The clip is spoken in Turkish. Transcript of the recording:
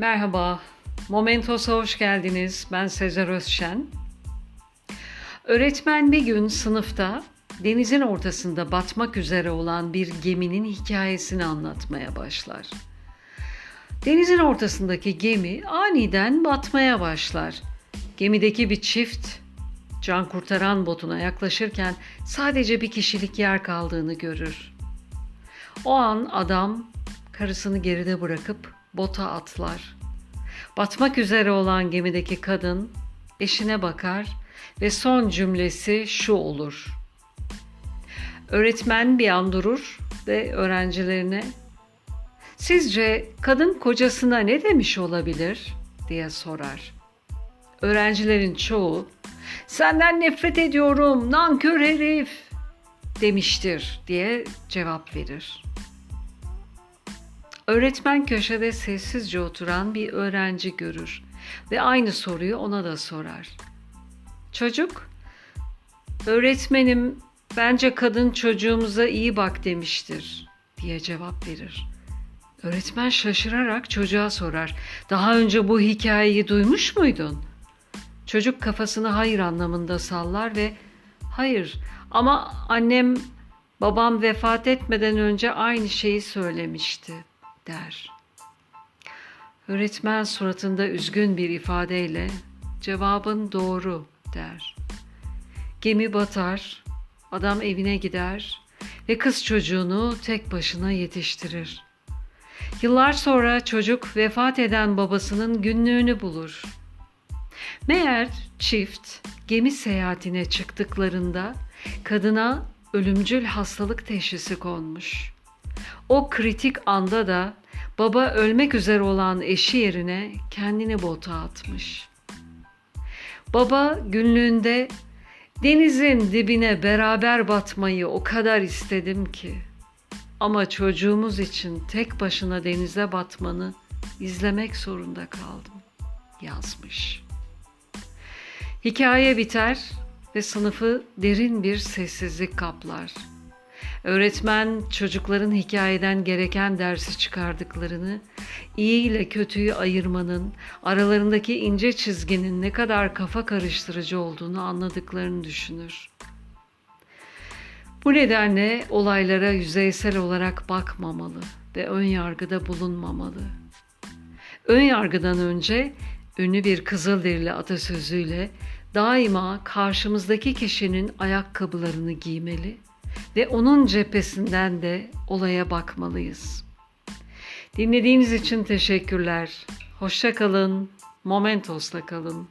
Merhaba, Momentos'a hoş geldiniz. Ben Sezer Özşen. Öğretmen bir gün sınıfta denizin ortasında batmak üzere olan bir geminin hikayesini anlatmaya başlar. Denizin ortasındaki gemi aniden batmaya başlar. Gemideki bir çift can kurtaran botuna yaklaşırken sadece bir kişilik yer kaldığını görür. O an adam karısını geride bırakıp bota atlar. Batmak üzere olan gemideki kadın eşine bakar ve son cümlesi şu olur. Öğretmen bir an durur ve öğrencilerine Sizce kadın kocasına ne demiş olabilir diye sorar. Öğrencilerin çoğu senden nefret ediyorum nankör herif demiştir diye cevap verir. Öğretmen köşede sessizce oturan bir öğrenci görür ve aynı soruyu ona da sorar. Çocuk, öğretmenim bence kadın çocuğumuza iyi bak demiştir diye cevap verir. Öğretmen şaşırarak çocuğa sorar. Daha önce bu hikayeyi duymuş muydun? Çocuk kafasını hayır anlamında sallar ve hayır ama annem babam vefat etmeden önce aynı şeyi söylemişti der. Öğretmen suratında üzgün bir ifadeyle cevabın doğru der. Gemi batar, adam evine gider ve kız çocuğunu tek başına yetiştirir. Yıllar sonra çocuk vefat eden babasının günlüğünü bulur. Meğer çift gemi seyahatine çıktıklarında kadına ölümcül hastalık teşhisi konmuş. O kritik anda da baba ölmek üzere olan eşi yerine kendini bota atmış. Baba günlüğünde denizin dibine beraber batmayı o kadar istedim ki ama çocuğumuz için tek başına denize batmanı izlemek zorunda kaldım yazmış. Hikaye biter ve sınıfı derin bir sessizlik kaplar. Öğretmen çocukların hikayeden gereken dersi çıkardıklarını, iyi ile kötüyü ayırmanın, aralarındaki ince çizginin ne kadar kafa karıştırıcı olduğunu anladıklarını düşünür. Bu nedenle olaylara yüzeysel olarak bakmamalı ve ön yargıda bulunmamalı. Ön yargıdan önce ünlü bir Kızılderili atasözüyle daima karşımızdaki kişinin ayakkabılarını giymeli ve onun cephesinden de olaya bakmalıyız. Dinlediğiniz için teşekkürler. Hoşça kalın. Momentos'la kalın.